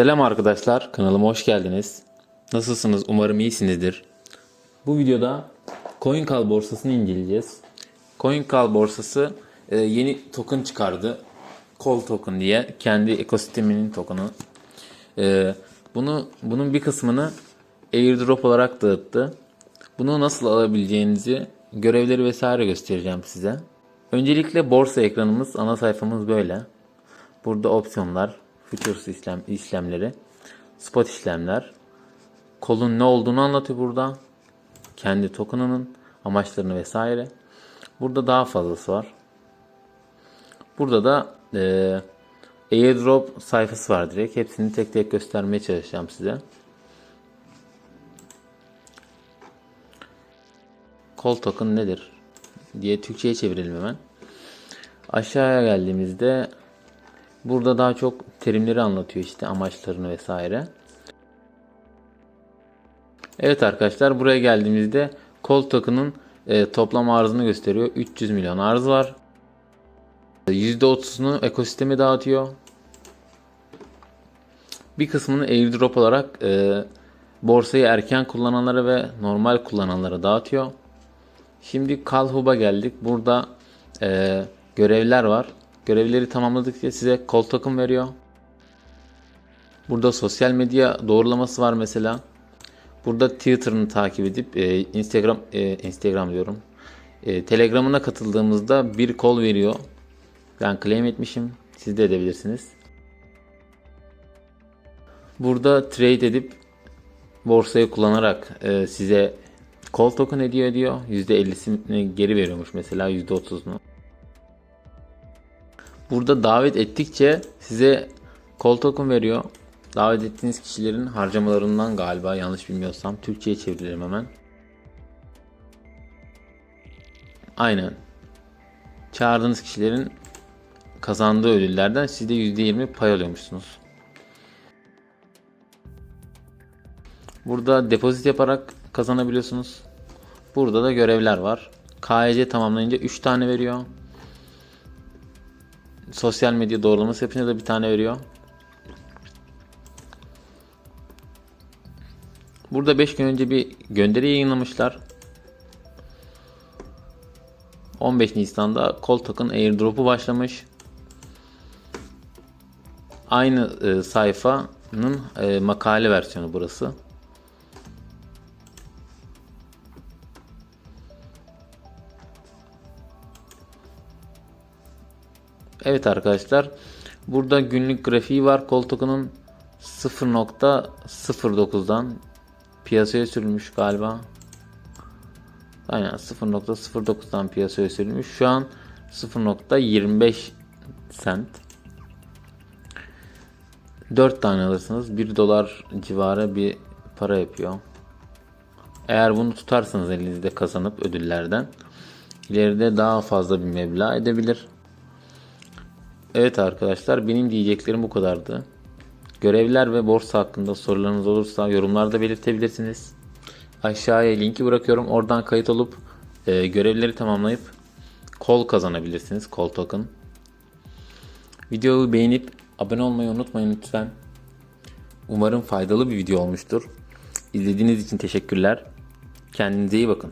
Selam arkadaşlar, kanalıma hoş geldiniz. Nasılsınız? Umarım iyisinizdir. Bu videoda CoinCal borsasını inceleyeceğiz. CoinCal borsası e, yeni token çıkardı. Call token diye kendi ekosisteminin token'ı. E, bunu bunun bir kısmını airdrop olarak dağıttı. Bunu nasıl alabileceğinizi, görevleri vesaire göstereceğim size. Öncelikle borsa ekranımız, ana sayfamız böyle. Burada opsiyonlar, futures işlem, işlemleri, spot işlemler, kolun ne olduğunu anlatıyor burada. Kendi token'ının amaçlarını vesaire. Burada daha fazlası var. Burada da e, airdrop sayfası var direkt. Hepsini tek tek göstermeye çalışacağım size. Call token nedir diye Türkçe'ye çevirelim hemen. Aşağıya geldiğimizde burada daha çok terimleri anlatıyor işte amaçlarını vesaire. Evet arkadaşlar buraya geldiğimizde token'ın e, toplam arzını gösteriyor. 300 milyon arz var. %30'unu ekosisteme dağıtıyor. Bir kısmını airdrop olarak e, borsayı erken kullananlara ve normal kullananlara dağıtıyor. Şimdi Calhub'a geldik. Burada e, görevler var. Görevleri tamamladıkça size call token veriyor. Burada sosyal medya doğrulaması var mesela. Burada Twitter'ını takip edip e, Instagram e, Instagram diyorum. E, Telegram'ına katıldığımızda bir kol veriyor. Ben claim etmişim. Siz de edebilirsiniz. Burada trade edip borsayı kullanarak e, size call token hediye ediyor. %50'sini geri veriyormuş mesela %30'unu. Burada davet ettikçe size call token veriyor. Davet ettiğiniz kişilerin harcamalarından galiba yanlış bilmiyorsam Türkçe'ye çeviririm hemen. Aynen. Çağırdığınız kişilerin kazandığı ödüllerden siz de %20 pay alıyormuşsunuz. Burada depozit yaparak kazanabiliyorsunuz. Burada da görevler var. KYC tamamlayınca 3 tane veriyor. Sosyal medya doğrulaması yapınca da bir tane veriyor. Burada 5 gün önce bir gönderi yayınlamışlar. 15 Nisan'da Call Token airdrop'u başlamış. Aynı e, sayfanın e, makale versiyonu burası. Evet arkadaşlar. Burada günlük grafiği var. Call Token'ın 0.09'dan piyasaya sürülmüş galiba. Aynen 0.09'dan piyasaya sürülmüş. Şu an 0.25 cent. 4 tane alırsınız. 1 dolar civarı bir para yapıyor. Eğer bunu tutarsanız elinizde kazanıp ödüllerden ileride daha fazla bir meblağ edebilir. Evet arkadaşlar benim diyeceklerim bu kadardı. Görevler ve borsa hakkında sorularınız olursa yorumlarda belirtebilirsiniz. Aşağıya linki bırakıyorum. Oradan kayıt olup e, görevleri tamamlayıp kol kazanabilirsiniz. Kol token. Videoyu beğenip abone olmayı unutmayın lütfen. Umarım faydalı bir video olmuştur. İzlediğiniz için teşekkürler. Kendinize iyi bakın.